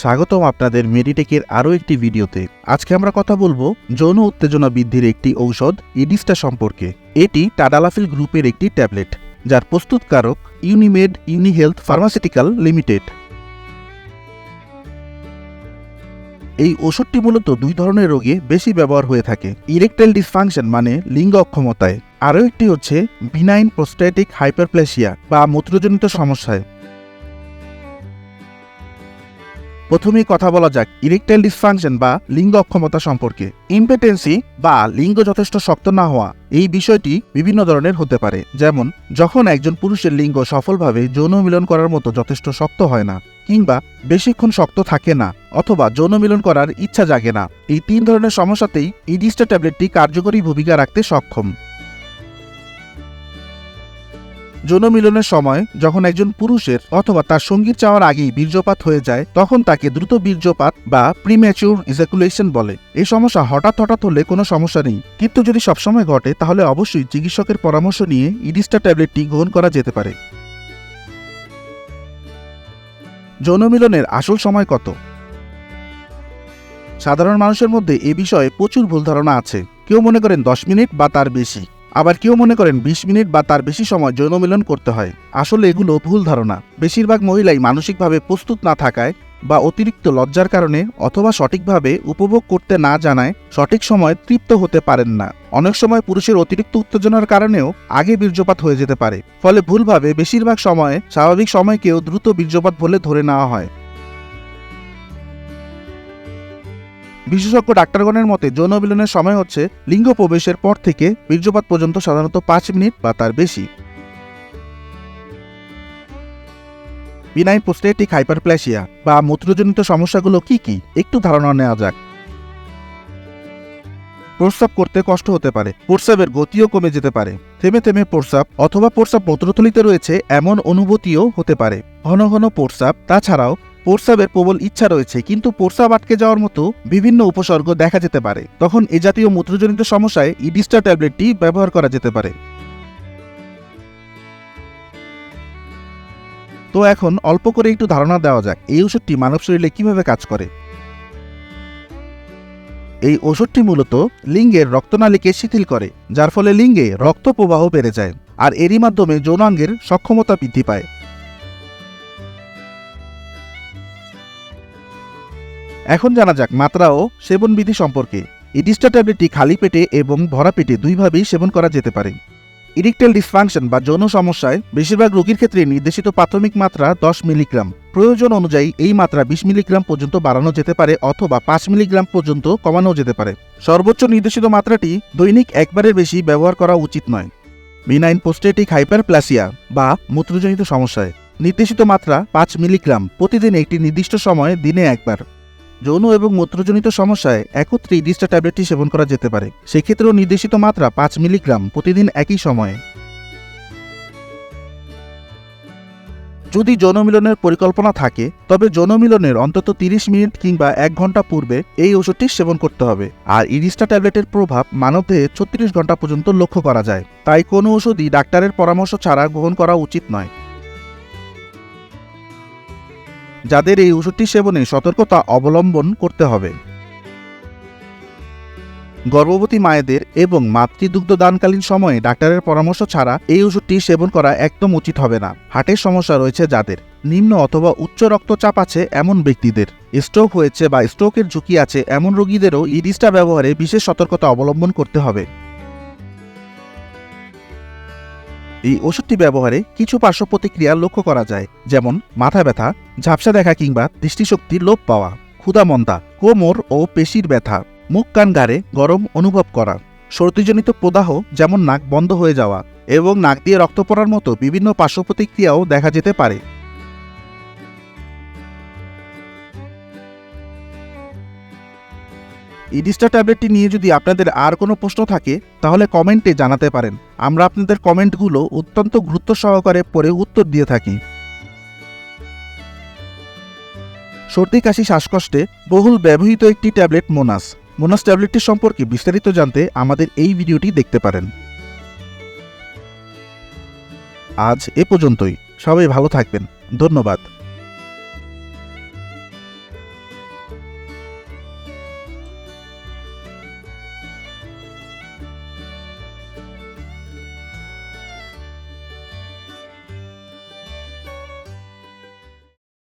স্বাগতম আপনাদের মেডিটেকের আরও একটি ভিডিওতে। আজকে আমরা কথা বলব যৌন উত্তেজনা বৃদ্ধির একটি ঔষধ ইডিস্টা সম্পর্কে। এটি টাডালাফিল গ্রুপের একটি ট্যাবলেট, যার প্রস্তুতকারক ইউনিমেড ইউনিহেলথ ফার্মাসিউটিক্যাল লিমিটেড এই ওষুধটি মূলত দুই ধরনের রোগে বেশি ব্যবহার হয়ে থাকে। ইরেকটাইল ডিসফাংশন মানে লিঙ্গ অক্ষমতায়। আরও একটি হচ্ছে বিনাইন প্রোস্ট্যাটিক হাইপারপ্লেসিয়া বা মূত্রজনিত সমস্যায়। প্রথমেই কথা বলা যাক ইরেকটাইল ডিসফাংশন বা লিঙ্গ অক্ষমতা সম্পর্কে। ইম্পেটেন্সি বা লিঙ্গ যথেষ্ট শক্ত না হওয়া এই বিষয়টি বিভিন্ন ধরনের হতে পারে। যেমন, যখন একজন পুরুষের লিঙ্গ সফলভাবে যৌন মিলন করার মতো যথেষ্ট শক্ত হয় না কিংবা বেশিক্ষণ শক্ত থাকে না অথবা যৌন মিলন করার ইচ্ছা জাগে না, এই তিন ধরনের সমস্যাতেই ইডিস্টা ট্যাবলেটটি কার্যকরী ভূমিকা রাখতে সক্ষম। যৌন মিলনের সময় যখন একজন পুরুষের অথবা তার সঙ্গীর চাওয়ার আগেই বীর্যপাত হয়ে যায়, তখন তাকে দ্রুত বীর্যপাত বা প্রিম্যাচুর ইজাকুলেশন বলে। এই সমস্যা হঠাৎ হঠাৎ হলে কোনো সমস্যা নেই। কিন্তু যদি সবসময় ঘটে, তাহলে অবশ্যই চিকিৎসকের পরামর্শ নিয়ে ইডিস্টা ট্যাবলেটটি গ্রহণ করা যেতে পারে। যৌন মিলনের আসল সময় কত? সাধারণ মানুষের মধ্যে এ বিষয়ে প্রচুর ভুল ধারণা আছে। কেউ মনে করেন দশ মিনিট বা তার বেশি। আবার কেউ মনে করেন বিশ মিনিট বা তার বেশি সময় যৌন মিলন করতে হয়। আসলে এগুলো ভুল ধারণা। বেশিরভাগ মহিলাই মানসিকভাবে প্রস্তুত না থাকায় বা অতিরিক্ত লজ্জার কারণে অথবা সঠিকভাবে উপভোগ করতে না জানায় সঠিক সময় তৃপ্ত হতে পারেন না। অনেক সময় পুরুষের অতিরিক্ত উত্তেজনার কারণেও আগে বীর্যপাত হয়ে যেতে পারে। ফলে ভুলভাবে বেশিরভাগ সময়ে স্বাভাবিক সময়কেও দ্রুত বীর্যপাত বলে ধরে নেওয়া হয়। বিশেষজ্ঞ ডাক্তারগণের মতে যৌন মিলনের সময় হচ্ছে লিঙ্গ প্রবেশের পর থেকে বীর্যপাত পর্যন্ত সাধারণত পাঁচ মিনিট বা তার বেশি। বিনাইন প্রোস্টেটিক হাইপারপ্লেসিয়া বা মূত্রজনিত সমস্যাগুলো কি কি? একটু ধারণা নেওয়া যাক। প্রস্রাব করতে কষ্ট হতে পারে, প্রস্রাবের গতিও কমে যেতে পারে, থেমে থেমে প্রস্রাব অথবা প্রস্রাব মূত্রথলিতে রয়েছে এমন অনুভূতিও হতে পারে। ঘন ঘন প্রস্রাব, তাছাড়াও প্রস্রাবের প্রবল ইচ্ছা রয়েছে, কিন্তু প্রস্রাব আটকে যাওয়ার মতো বিভিন্ন উপসর্গ দেখা যেতে পারে। তখন এ জাতীয় মূত্রজনিত সমস্যায় ইডিস্টা ট্যাবলেটটি ব্যবহার করা যেতে পারে। তো এখন অল্প করে একটু ধারণা দেওয়া যাক, এই ওষুধটি মানব শরীরে কীভাবে কাজ করে? এই ওষুধটি মূলত লিঙ্গের রক্তনালীকে শিথিল করে, যার ফলে লিঙ্গে রক্ত প্রবাহ বেড়ে যায়, আর এরই মাধ্যমে যৌনাঙ্গের সক্ষমতা বৃদ্ধি পায়। এখন জানা যাক, মাত্রা ও সেবনবিধি সম্পর্কে। ইডিস্টা ট্যাবলেটটি খালি পেটে এবং ভরা পেটে দুইভাবেই সেবন করা যেতে পারে। ইরিকটেল ডিসফাংশন বা যৌন সমস্যায় বেশিরভাগ রোগীর ক্ষেত্রে নির্দেশিত প্রাথমিক মাত্রা দশ মিলিগ্রাম। প্রয়োজন অনুযায়ী এই মাত্রা বিশ মিলিগ্রাম পর্যন্ত বাড়ানো যেতে পারে অথবা পাঁচ মিলিগ্রাম পর্যন্ত কমানো যেতে পারে। সর্বোচ্চ নির্দেশিত মাত্রাটি দৈনিক একবারের বেশি ব্যবহার করা উচিত নয়। বিনাইন পোস্টেটিক হাইপারপ্লাসিয়া বা মূত্রজনিত সমস্যায় নির্দেশিত মাত্রা পাঁচ মিলিগ্রাম। প্রতিদিন একটি নির্দিষ্ট সময়ে দিনে একবার। যৌন এবং মূত্রজনিত সমস্যায় একত্রে ইডিস্টা ট্যাবলেটটি সেবন করা যেতে পারে। সেক্ষেত্রেও নির্দেশিত মাত্রা পাঁচ মিলিগ্রাম প্রতিদিন একই সময়ে। যদি যৌন মিলনের পরিকল্পনা থাকে, তবে যৌন মিলনের অন্তত তিরিশ মিনিট কিংবা এক ঘণ্টা পূর্বে এই ওষুধটি সেবন করতে হবে। আর ইডিস্টা ট্যাবলেটের প্রভাব মানবদেহে ছত্রিশ ঘণ্টা পর্যন্ত লক্ষ্য করা যায়। তাই কোনো ওষুধই ডাক্তারের পরামর্শ ছাড়া গ্রহণ করা উচিত নয়। যাদের এই ওষুধটি সেবনে সতর্কতা অবলম্বন করতে হবে। গর্ভবতী মায়েদের এবং মাতৃদুগ্ধ দানকালীন সময়ে ডাক্তারের পরামর্শ ছাড়া এই ওষুধটি সেবন করা একদম উচিত হবে না। হার্টের সমস্যা রয়েছে যাদের। নিম্ন অথবা উচ্চ রক্তচাপ আছে এমন ব্যক্তিদের। স্ট্রোক হয়েছে বা স্ট্রোকের ঝুঁকি আছে এমন রোগীদেরও ইডিস্টা ব্যবহারে বিশেষ সতর্কতা অবলম্বন করতে হবে। এই ওষুধটি ব্যবহারে কিছু পার্শ্ব প্রতিক্রিয়া লক্ষ্য করা যায়, যেমন মাথা ব্যথা, ঝাপসা দেখা কিংবা দৃষ্টিশক্তি লোপ পাওয়া ক্ষুধামন্দা কোমর ও পেশির ব্যথা, মুখ কান গাড়ে গরম অনুভব করা, সর্দিজনিত প্রদাহ যেমন নাক বন্ধ হয়ে যাওয়া এবং নাক দিয়ে রক্ত পড়ার মতো বিভিন্ন পার্শ্ব প্রতিক্রিয়াও দেখা যেতে পারে। ইডিস্টা ট্যাবলেটটি নিয়ে যদি আপনাদের আর কোনো প্রশ্ন থাকে, তাহলে কমেন্টে জানাতে পারেন। আমরা আপনাদের কমেন্টগুলো অত্যন্ত গুরুত্ব সহকারে পরে উত্তর দিয়ে থাকি। সর্দি, কাশি, শ্বাসকষ্টে বহুল ব্যবহৃত একটি ট্যাবলেট মোনাস। মোনাস ট্যাবলেটটি সম্পর্কে বিস্তারিত জানতে আমাদের এই ভিডিওটি দেখতে পারেন। আজ এ পর্যন্তই। সবাই ভালো থাকবেন। ধন্যবাদ।